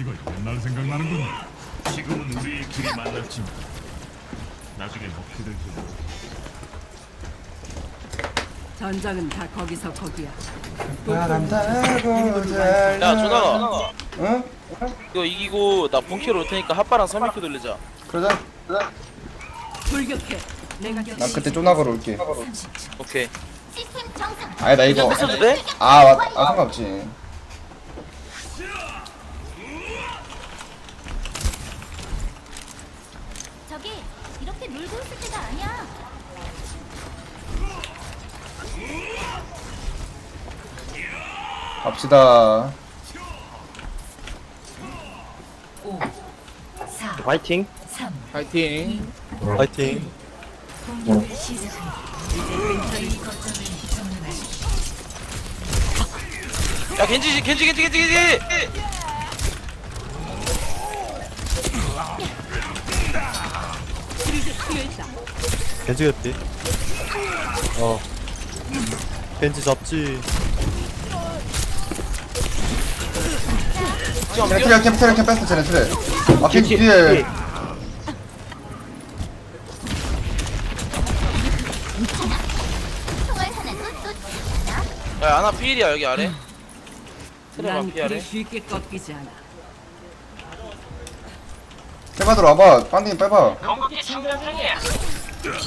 이거 옛날 생각나는군. 지금은 우리의 길이 만났지만 나중에 될지 모르 전장은 다 거기서 거기야. 바람 타고 잘 야 조나가 응? 이거 이기고 나 본캐로 올 테니까 핫바랑 3일표 돌리자 그러자 돌격해. 냉정. 나 그때 쪼나가로 올게 오케이 아니 나 이거 돼? 아, 맞, 아 상관없지 갑시다 화이팅. 파이팅. 화이팅. 야 겐지 겐지 겐지 겐지 겐지 겐지 개피. 어. 겐지 잡지. 쟤네 트레 캠 트레 캠 뺐어 쟤네 트레 아 겐지 뒤에 총알 하나 또야 아나 피일이야 여기 아래. 트레 난 아래. 쉽게 꺾이지 않아. 빼봐 들어와봐. 빼봐.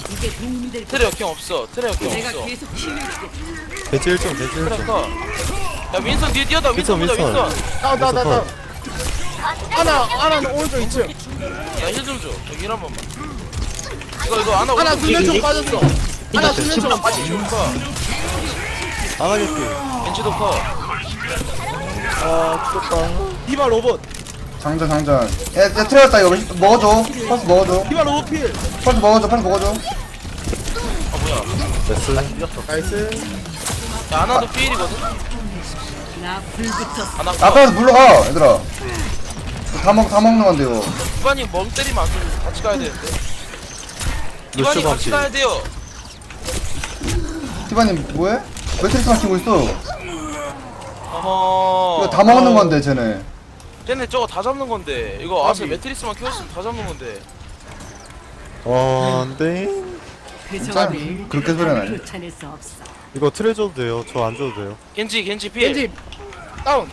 이게 도움이 될 거야. 트레 역행 없어. 트레 역행 내가 없어. 계속 힘을게. 겐지 1점, 겐지 트레 1점. 커 야 윈선 뒤에 뛰어다 윈선 보자 윈선, 윈선 윈선. 나, 나, 나, 나. 하나, 하나, 오른쪽 2층. 야힐 좀줘 여기 한 번만 이거 이거 아나 하나 쪽 빠졌어. 하나 수면 쪽 빠졌어. 커안 하겠지. 겐지도 커 아, 죽었다. 디바 로봇. 장전 장전 야, 야 트레 왔다 이거 먹어줘 펄스 먹어줘 디바 로봇 필. 펄스 먹어줘 펄스 먹어줘 아 뭐야 됐어. 나이스. 야 아나도 피일이거든 나 불붙었어. 아나 커 앞에서 물러가 얘들아 다 먹, 다 먹는 건데 이거 이반이 멍 때리면 안 돼. 같이 가야 되는데. 이반이 루시오 같이 반피. 가야 돼요. 티바님 뭐해? 매트리스만 키고 있어 어허. 이거 다 먹는 건데 쟤네 쟤네 저거 다 잡는 건데. 이거 아세 매트리스만 키웠으면 다 잡는 건데. 어, 안 돼. 그 그렇게 소리는 아니야 쫓아낼 수 없어. 이거 트레 줘도 돼요. 저 안 줘도 돼요. 겐지 겐지 피해. 겐지 다운.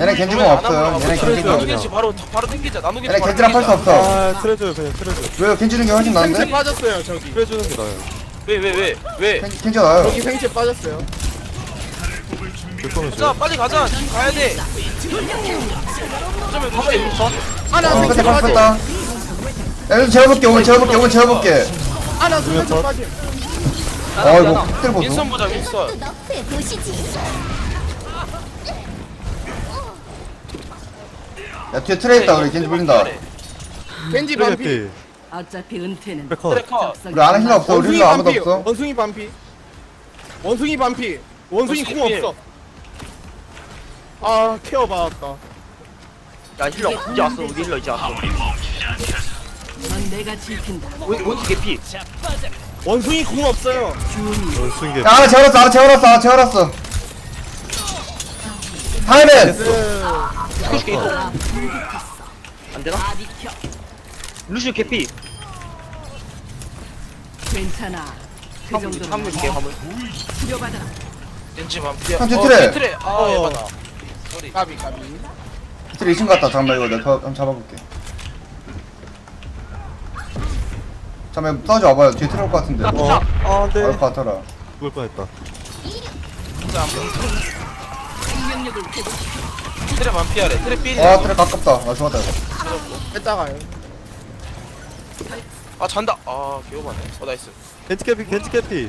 얘네 겐지공 없어요 얘네 나누 겐지공 겐지 바로 바로 땡기자. 나누 겐지 얘네 바로 겐지랑 땡기자. 없어 아, 트레 줘요, 그냥 트레 줘. 왜요 겐지 는 게 훨씬 생체 나은데? 빠졌어요, 저기. 트레 주는 게 나아요. 왜 왜 왜 왜? 겐- 겐지가 나아요 여기 생체 빠졌어요. 자 줘요. 빨리 가자. 지금 가야 돼. 어쩌면 있어. 하나 어 생체 끝에 펄스 빠져. 뺐다 야 여기 재워볼게 오늘 재워볼게 오늘 재워볼게 하나 수면 쪽 컷. 빠짐. 아 이거 흑들 보소 윈선 보자 윈선. 보시지. 야 뒤에 트레 있다 우리 겐지 불린다 겐지 반피. 개피. 어차피 은퇴는 컷. 트래커. 우리 아는 힐러 없어 우리 원숭이 힐러 아무도 반피. 없어 원숭이 반피. 원숭이 반피. 원숭이 원숭이 궁 필. 없어. 아, 케어 받았다. 야 힐러 이제 왔어 우리 힐러 이제 왔어 넌 내가 지킨다. 원- 원수 개피 원숭이 궁 없어요. 원숭이 하나 재웠어 하나 재워놨어 하나 재워놨어 타이맨 스쿼시 개피 안 되나? 다 비켜. 루시오 개피 괜찮아. 그 화물 정도는 화물 줄게 화물 치료받아라. 겐지 반피야. 형, 뒤에 어, 트레. 아 어. 소리. 까비, 까비. 트레 2층 갔다 잠깐만 이거 내가 더- 한번 잡아볼게 잠깐만 싸우지 와봐요 뒤에 트레 올것 같은데 어, 아, 안 돼. 올것 같더라 죽을 뻔했다. 트레 반피하래. 트레 삐리. 아 트레 가깝다 나 죽었다 이거 뺐다가요. 아 잔다. 아 개오바네. 어 나이스. 겐지 개피, 겐지 개피.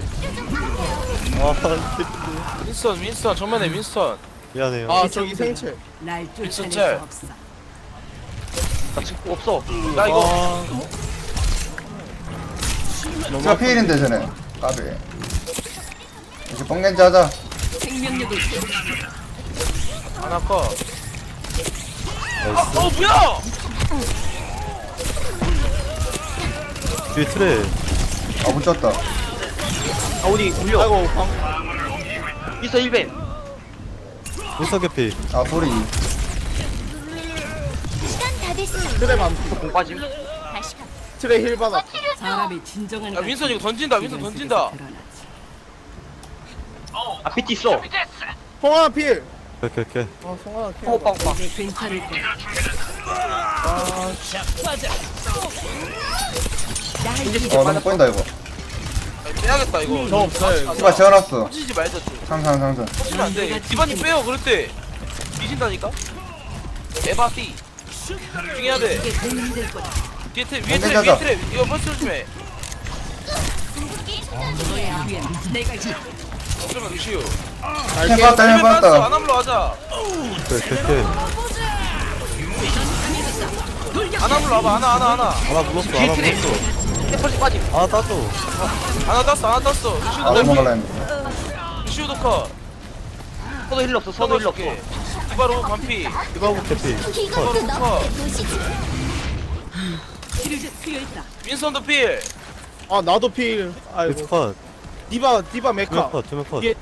아, 개피. 윈스턴 윈스턴 정면에 윈스턴. 미안해요. 아, 저기 생체. 날 쫓아낼. 수 없어. 나 지금 없어 나 이거 아, 제가 피일인데 쟤네 까비 이제 뻥겐지 하자 생명력을. 하나 커. 어 뭐야? 뒤에 트레. 아 못 쳤다 아 우리 물려 아이고, 방. 있어 1벤 윈서 개피. 아 소리 됐어. 트레 반피 공 빠짐. 다시 가. 트레 힐 받아. 사람이 진정한 야 윈선 이거 던진다 윈선 던진다. 아 PT 있어. 송하나 필. 오케이 오케이 아, 송하나 필. 어, 오빠 오빠. 이제 괜찮을 거야. 어 너무 꼬인다 이거. 야, 빼야겠다 이거. 저 없어요 디바 재워놨어. 터지지 말자 좀. 상상 상상. 터지면 안돼. 디바님 빼요 그럴 때. 뒤진다니까? 에바 띠 중해야 돼 이게 도움이 될 거야. 뒤에 트랩 위에 트랩. 위에 트랩 이거 버스 조심해 너의 뒤엔 내가 있다. 그러면 루시오 힐 받았다 힐안 받았다 함으로 하자. 오케이 오케이 오케이 안 함으로 와봐. 하나 하나 하나. 물었어 하나 물었어. 캐퍼지 빠짐. 하나 따줘 하나 땄어 하나 땄어. 아 루시오도 컷 했는데 루시오도 컷. 서도 힐러 없어. 서도 힐러 없어. 디바로 반피. 디바고 캐피. 너의 도시지. 치료제 필요 있다. 윈선도 필. 아 나도 필. 아이고. 엑스컷. 디바 디바 메카. 두명컷 두명컷. 이게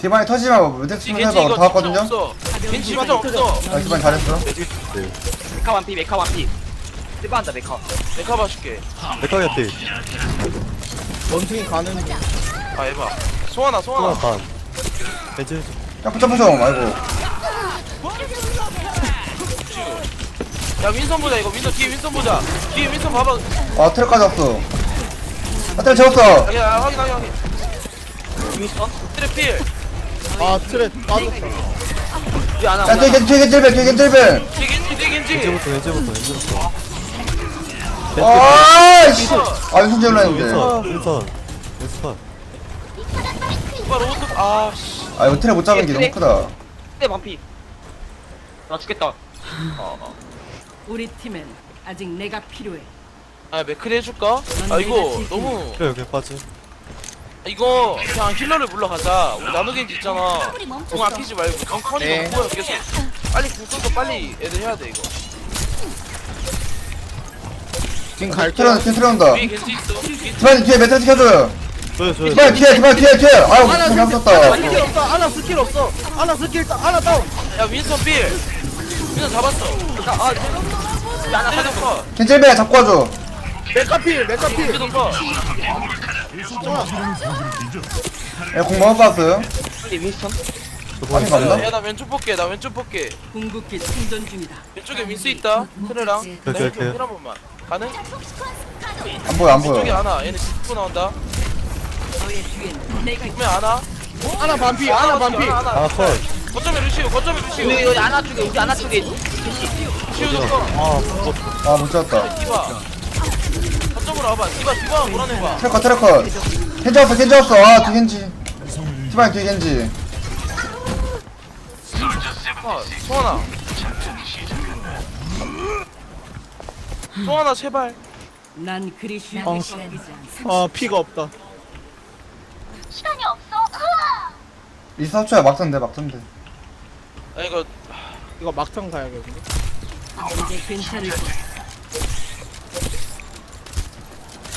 디바이 터지면 뭐 무덱스 이 스면서 겐지 이거 다 진짜 왔거든요? 없어. 겐지 맞아 없어. 아 디바이 잘했어? 메카 완피 메카 완피. 뜰바한다 메카. 메카 봐줄게. 메카 캐피 원숭이 가는 중. 아 에바. 송하나 하나. 송하나 반. 벤츠 점프 점프 좀 아이고 야 윈선 보자 이거. 윈선 뒤에 윈선 보자. 뒤에 윈선 봐봐. 아 트랙까지 왔어. 아 트랙 재웠어. 야, 야 확인 확인 확인. 윈스턴? 트랩 필. 아 트레 빠졌다. 뒤에 하나 야 뒤에 겐지 뒤에 겐질벨 뒤에 겐질벨 뒤에 겐지 뒤에 겐지. 벤츠부터 벤츠부터 벤츠부터. 아이씨 아 윤선 재울라 했는데. 윈선 윈선 윈스컷 오빠 로봇 아씨. 아 이거 트랙 못 잡은 게 너무 크다. 때 완피. 나 죽겠다. 우리 팀엔 아직 내가 필요해. 아 맥크리 해줄까? 아 이거 너무 그래 여기 빠짐 이거 그냥 힐러를 불러가자. 우리 나노겐지 있잖아. 공 멈췄어. 아끼지 말고. 건 컨이 네. 너무 보여 계속 빨리 궁 써서 빨리 애들 해야 돼 이거. 지금 갈게요 트랙 트랙 온다. 위에 겐지 있어. 뒤에 디바이 뒤에 매트리스 켜줘요 저요 저요 디바이 뒤에 디바이 뒤에 뒤에 아유 하나 못 스킬 잡았다. 스킬 없어 하나 스킬 없어. 하나 스킬 따- 하나 다운. 야 윈선 필. 윈선 잡았어. 아, 야 트레드 컷 겐질벨 잡고 와줘. 메카 필 메카 필. 트레드 컷 야공 먹어 봤어요? 빨리 윈스턴. 아니 맞나? 야나 왼쪽 볼게 나 왼쪽 볼게. 궁극기 충전 중이다. 왼쪽에 윈스 있다 트레랑. 오케이, 나 오케이. 왼쪽 힐한 번만. 가능? 안 보여 안 왼쪽에 보여 안와 얘네 직구 나온다. 보면 안와? 하나 반피 하나 반피. 하나 하나 컷 거점에 루시오 거점에 루시오. 우리 여기 안아 쪽에 우리 안아 쪽에. 루시오도 컷 아, 아못 잡았다. 디바. 거점으로 와봐. 디바 디바 몰아내봐. 트래커 트래커. 겐지 왔어 겐지 왔어. 아 뒤에 겐지. 디바이 뒤에 겐지. 아, 소환아. 소환아 제발. 난 그리 쉽게 어. 않아. 아 피가 없다 시간이 없어. 으아! 리스 합쳐야 막던데 막던데 아 이거 이거 막상 가야겠는데 이제 괜찮을 거야.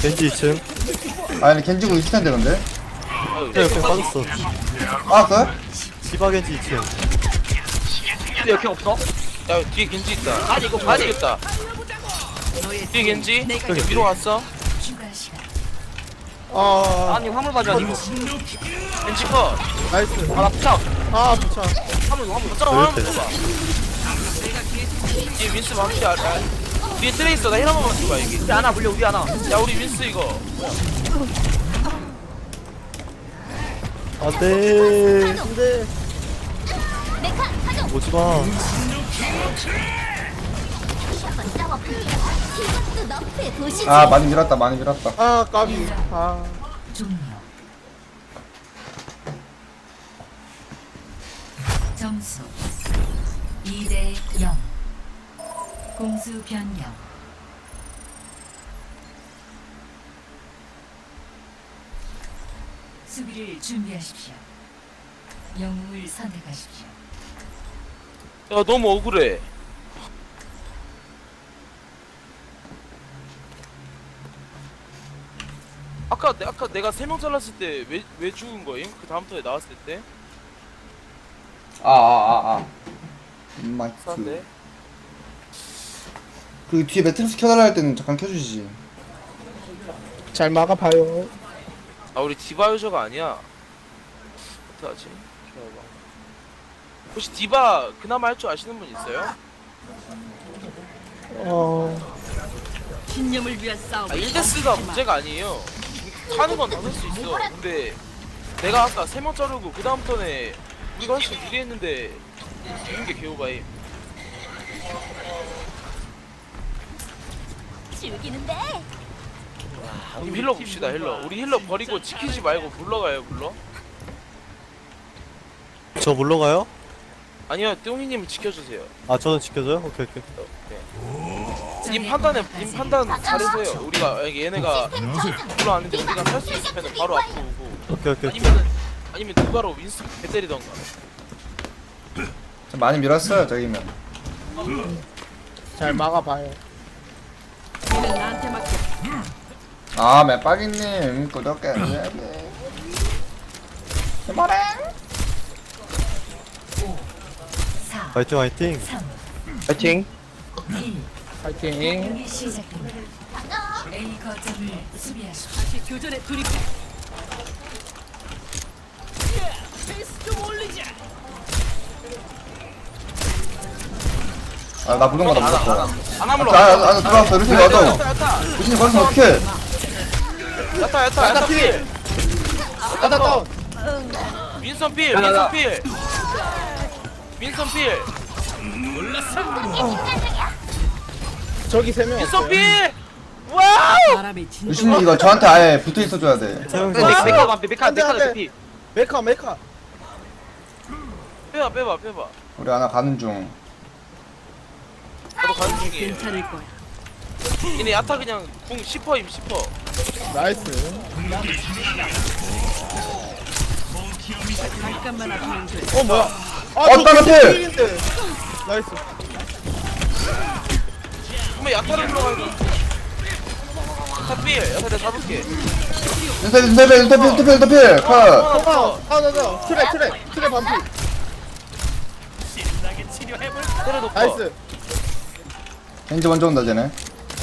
벤츠 2층 아 근데 겐지고 있을 텐데 근데 아유, 그래 여기 빠졌어 알았어요? 디바 겐지 2층 근데 여기 없어? 야 뒤에 겐지 있다. 아니 이거 아 되겠다. 너의 뒤에 겐지. 내가 저기. 위로 왔어. 아 아니 화물 아니 이거. 겐지 컷. 나이스 아나 부착. 아 부차 화물 화물. 거점 한번 이렇게. 뽑아. 뒤에 윈스 망치 알. 알. 뒤에 트레 있어. 나 힐한 번만 줘봐 여기. 우리 안아 물려 우리 안아. 야 우리 윈스 이거. 안돼 안돼 메카 가동. 오지마? 이것도 너의 도시지. 아 많이 밀었다. 많이 밀었다. 아 까비. 아. 점수 2대 0 공수 변경. 수비를 준비하십시오. 영웅을 선택하십시오. 야 너무 억울해. 아까 내 아까 내가 세 명 잘랐을 때 왜 왜 죽은 거임? 그 다음 턴에 나왔을 때? 아아아아 마이크 싼데? 그 뒤에 매트리스 켜달라 할 때는 잠깐 켜주시지 잘 막아봐요 아 우리 디바 유저가 아니야 어떡하지 기다려봐 혹시 디바 그나마 할 줄 아시는 분 있어요? 어 신념을 위한 싸움. 아 1대스가 문제가 아니에요 하는 건다할수 있어. 근데 내가 아까 3명 자르고 그 다음 턴에 우리가 훨씬 유리했는데 이긴 게 개오바임. 즐기는데? 우리 힐러 봅시다 힐러. 우리 힐러 버리고 지키지 말고 물러가요 물러. 저 물러가요? 아니요 뚱이님 지켜주세요. 아 저는 지켜줘요? 오케이 오케이 님 판단에 님 판단 잘해서요. 우리가 만약에 얘네가 물러왔는데 우리가 살수 있으면 바로 앞으로 오고. 오케이 오케이 아니면은 아니면 누가로 윈스 배 때리던가. 좀 많이 밀었어요 저기면. 잘 막아봐요. 이는 나한테 맡겨. 아 맥박이님 구독해 뭐래 4, 화이팅 화이팅. 3, 파이팅. 1. 파이팅 시작됩니다. A 거점을 수비하십시오. 다시 교전에 돌입해. 페이스 좀 올리자. 아 나 부른 거다 물었어 안 하물러 아, 아, 아, 들어왔어. 루시 맞아. 야타 루시님 거기서 어떡해 야타 야타 야타 필 따다 다운 윈선 필 윈선 필 윈선 필 저기 세명 필 와우! 진. 루시님 이거 저한테 아예 붙어 있어줘야 돼. 메- 메카 메카 안 돼, 메카 안 돼. 완피 메카 메카. 빼봐 빼봐 빼봐. 우리 하나 가는 중. 나도 가는 중이에요. 괜찮을 거야. 얘네 야타 그냥 궁 10퍼임 10퍼. 나이스. 잠깐만 돼. 어 뭐야? 아 어, 저 필! 필인데. 나이스 그러면 야타를 불러가야 돼. 야타 필. 야타 내가 잡을게. 인터필 인터필 인터필 인터필 인터필. 컷. 아 아 나 나 트랩 트랩 트랩 반피. 때려놓고. 나이스. 겐지 먼저 온다 쟤네.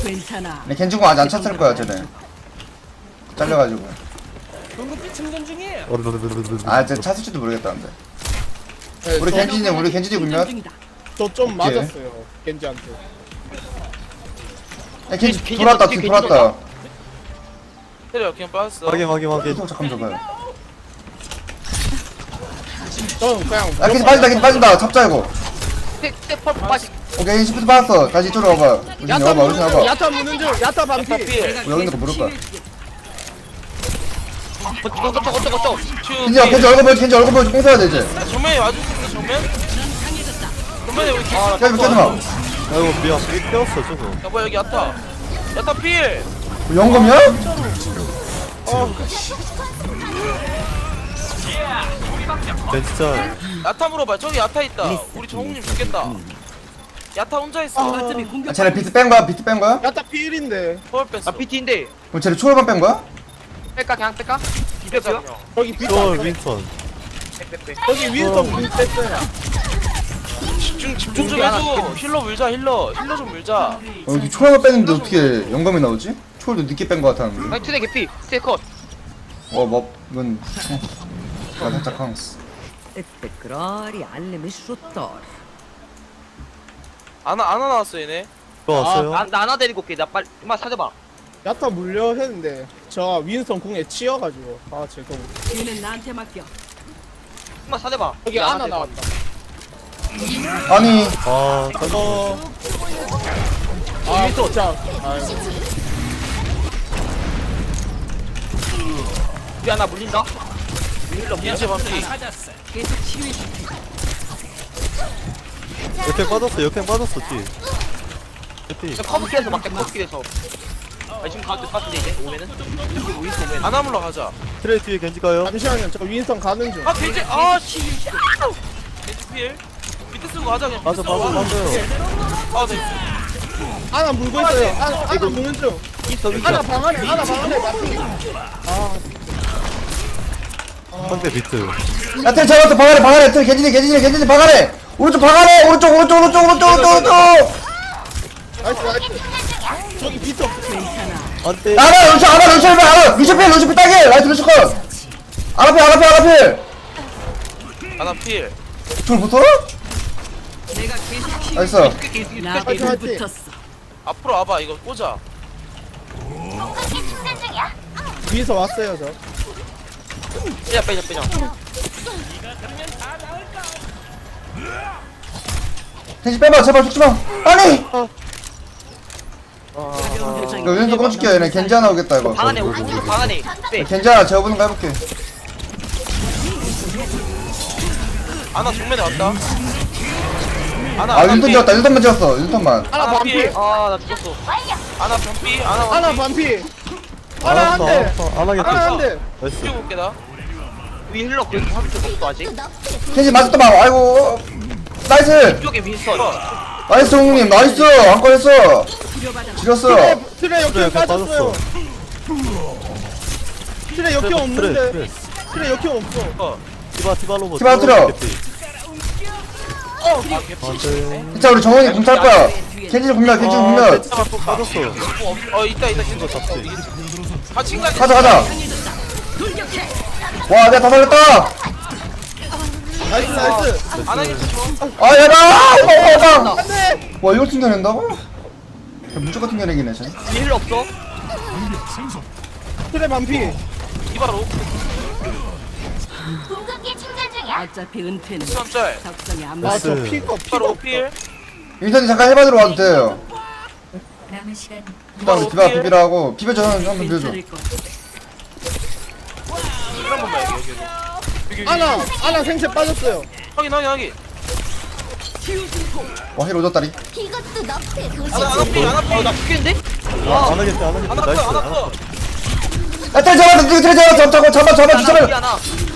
괜찮아. 근데 겐지 공 아직 안 찼을 거야 쟤네. 잘려가지고. 아쟤 찼을지도 모르겠다는데. 네, 우리 겐지님 우리 겐지님 충전 군면? 중이다. 저좀 오케이. 맞았어요 겐지한테 야 겐지 겐지 돌았다 겐지 뒤 돌았다. 때려 그냥 빠졌어. 확인 확인 확인. 계속 잠깐 줘봐요. 저는 그냥 야 겐지 빠진다 겐지 빠진다. 잡자 이거 스텝 빠지 오케이 시프트 빠졌어. 다시 이쪽으로 와봐. 루신 야타 와봐 무는 루신 중 와봐 야타 무는 중 야타 반피. 여기 있는 거 모를 거야 어쩌고 어쩌고 어쩌고 겐지 겐지 얼굴 보여 겐지 얼굴 보여 뽕 써야 돼 이제. 정면에 와줄 수 있어 정면? 정면에 우리 아, 깨지 마 깨지마 아 이고 미안. 떼었어 저거. 야 뭐야 여기 야타. 야타 필! 영검이야? 벤 진짜. 야타 물어봐. 저기 야타 있다. 우리 정욱님 죽겠다. 야타 혼자 있어. 아, 공격. 쟤네 비트 뺀 거야? 비트 뺀 거야? 야타 필인데. 서울 뺐어. 아 PT인데. 그럼 쟤네 초월만 뺀 거야? 뺄까 그냥 뺄까? 이겼어요? 저기 비트 저 윈턴 빼빼빼 저기 윈스턴 빈 뺐어요 집중 집중 좀 해줘 힐러 물자 힐러 힐러 좀 물자 어, 여기 초월만 뺐는데 어떻게 영검이 나오지? 초월도 늦게 뺀 거 같았는데 아니 투대 개피 투대 컷 어, 뭐, 이건 나 살짝 강스 التكرار يعلم الشطار. 아나 아나 나왔어 얘네 들어왔어요? 나, 나 하나 데리고 올게 나 빨리 엄마 사줘봐 야타 물려 했는데 저 윈스턴 궁에 치여가지고 아 죄송 얘는 나한테 맡겨. 엄마 사줘봐 여기 나 하나 데리고 나왔다 아니. 아 어... 아 진짜 아유. 우리 하나 물린다. 계속 치유해 줄게. 역행 빠졌어 역행 빠졌어 뒤 뒤. 커브길에서 막자 커브길에서. 아 지금 가도 같은데 이제 오면은. 이게 뭐 있어 오면 아나 물러 가자. 트레이 뒤에 겐지 가요. 잠시만요. 저 윈스턴 가는 중. 아 겐지 아씨. 겐지 필 밑에 쓰고 가자 그냥. 맞아 맞아 맞아요. 아 네. 하나 물고 있어요. 하나, 하나 무는 중 있어 있어. 하나 방 안에 하나 방 안에 맞지 상대 비트 야, 틀 잡았어, 방 안에, 방 안에, 틀, 겐지니, 겐지니, 겐지니, 방 안에! 오른쪽 방 안에! 오른쪽, 오른쪽, 오른쪽, 오른쪽, 오른쪽, 오른쪽! 나이스 나이스. 저기 비트 없어. 안돼 알아 루시 알아 루시 알아 루시 필 루시 필 따게 라이트 루시 컷. 알아 필 알아 필 알아 아나 필. 필둘 붙어? 내가 계속 치유. 나이스. 나 파이팅, 불 파이팅. 붙었어. 앞으로 와봐 이거 꽂아. 위에서 왔어요 저. 빼자 빼자 빼자. 켄지 빼봐 제발 죽지마. 아니 이거 왼손 꺼줄게 얘네. 겐지 하나 오겠다 이거. 방 안에 오른쪽 방 안에. 빼 겐지 하나 재워보는 거 해볼게. 아나 정면에 왔다 아나 아 윤턴 지었다. 윤턴만 지었어. 윤턴만. 하나 아나 반피. 필 아나 죽었어. 아나 변피 아나 하나 완피. 반피. 하나 알았어 한대. 알았어. 안 하나 하겠다 한대. 나이스. 뛰고 올게 나. 위 힐러 거기 한쪽 없어 아직. 켄지? 맞았더만 아이고. 나이스. 이쪽에 윈스턴. 나이스 홍님. 나이스. 안 꺼냈어. 지렸어. 트레 트레 빠졌어요. 트레 트레 없는데. 트레 트레. 역행 없어. 티바 티바 로봇 티바 틀어. 진짜 우리 정원이 공찰 거야. 켄지 국면 켄지 국면 빠졌어. 어 있다 있다 진짜 잡지. 같이 가자 가자 가자. 와 내가 다 살렸다. 나이스 나이스. 안 하겠지 아 얘들아 이거 봐 안돼 와 이걸 튕겨낸다고? 무조건 튕겨내기네 쟤. 위 힐러 없어? 트레 반피. 중이야 어차피 은퇴는 3짤 적성에 안아 맞아. 저. 피가 피가 필. 인턴이 잠깐 해봐 들어와도 돼요. 남은 시간 일단 디바 비비라 하고 비벼줘 형 한번 비벼줘. 괜찮을 거야. 필 한번 봐야 여기 여기. 하나 하나 생체 빠졌어요. 확인 확인 확인. 와 힐 오졌다리. 이것도 너프에 아나 아나 보시지 필 아나 필. 나 죽겠는데? 안 하겠다 안 하겠다. 아나 나이스 커 아나 안커 하겠다. 야 트레 잡아 트레 잡아 잡아 잡아 잡아 잡아 하나 위 잡아 하나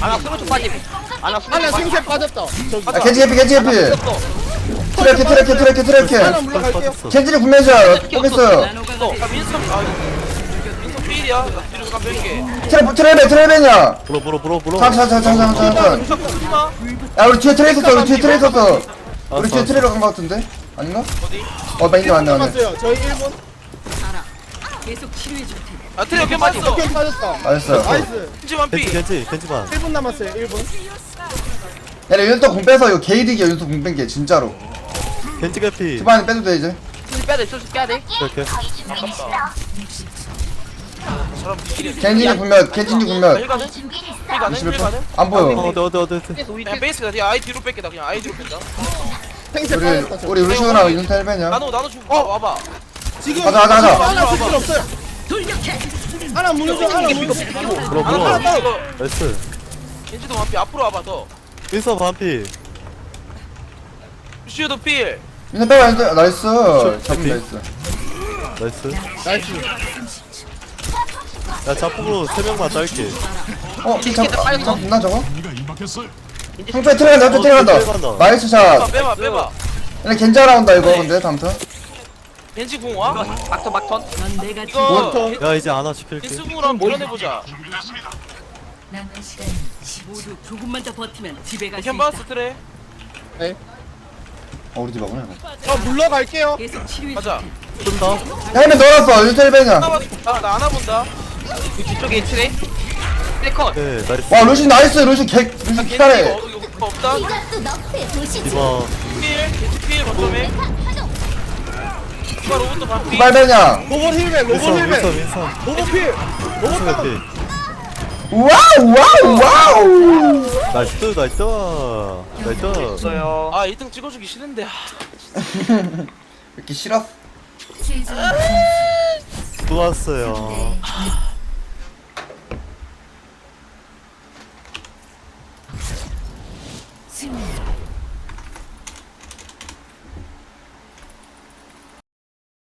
아나 스무 쪽 빠짐 아나 스무 하나 쪽 생체 빠졌다 저기 아 겐지 해피 겐지 해피 트래키 트래키 트래키 트래키 하나 물러갈게요 빠졌어 겐지를 나노가 어, 아, 민성, 아, 민성 필이야. 나 뒤로 잠깐 뺄게. 트랩 트랩에 트랩이냐 물어 물어 물어 물어 자자자자자자 무조건 쓰지마. 야 우리 뒤에 트레 있었어 우리 뒤에 트레 있었어 우리 뒤에 알았어. 트레로 간거 같은데 아닌가? 어디? 어 맞네 맞네 맞네 남았어요 저희 1분 알아. 계속 치료해 줄 테니. 아, 트레 이렇게 맞어. 역행 빠졌다 나이스 나이스 겐지 완피. 겐지 겐지 겐지만 1분 남았어요 1분 얘네 윤서 공 빼서 이거 게이득이야 윤서 공뺀 게 진짜로 겐지 개피 주반에 빼도 돼 이제 술 빼야 돼, 술 빼야 돼. 이렇게. 사람 미끼리. 겐지는 국면 겐지는 국면 힐 가는? 힐 가는? 힐 가는? 안 보여 어디 어디 어디 어디 그래서 우리 그냥 베이스가 그냥 아이 뒤로 뺄게. 나 그냥 아이 뒤로 뺀다. 생체 우리 빠졌다 저 우리 루시오랑 윤서 헬벤이야 나노, 나노 주, 어, 와봐. 지금 가자, 가자, 가자. 하나 스킬 없어요 하나 중 하나 중 물어 하나 물어 더, 이거. 나이스 겐지도 완피. 앞으로 와봐, 더. 윈서 반피 루시오도 필. 윤서 빼봐 윤서 나이스 잡으면 나이스 나이스 나이스 야 자폭으로 세 명만 짧게 어? 잠깐 잠깐 저거? 네가 임박했어요. 형초에 트레 간다 형초에 트레 어, 트레 간다 간다. 나이스 샷 빼봐, 빼봐. 얘네 겐지 하나 온다 이거 근데 다음부터 겐지 공 와? 막턴 막턴 넌 내가 이거, 원통. 야 이제 안아 시킬게 겐지 공으로 한번 밀어내보자. 남은 시간 15초 모두 조금만 더 버티면 집에 갈수캠 있다. 바스 트레. 어 우리 집하구나 이거 저 물러갈게요 계속 치료해 줄 가자. 테니. 쏜다 헬멧 넣어놨어 윤서 헬벤이야 나, 나 안아본다. 이 뒤쪽에 트레 트레컷 네 나이스 와 루시 나이스 루시 개 루시 겐지 이거, 그거 없다. 이것도 너프에 보시지 디바 필, 겐지 필, 거점에. 디바 로봇도 반피 빨배냥 어, 로봇 힐맨 로봇 힐맨 윈선 윈선. 로봇 필 로봇 윈선 와우 와우 와우! 나이스 나이스. 나이스. 있어요. 아 2등 찍어주기 싫은데. 아, 이렇게 싫어? 또 왔어요. 승리.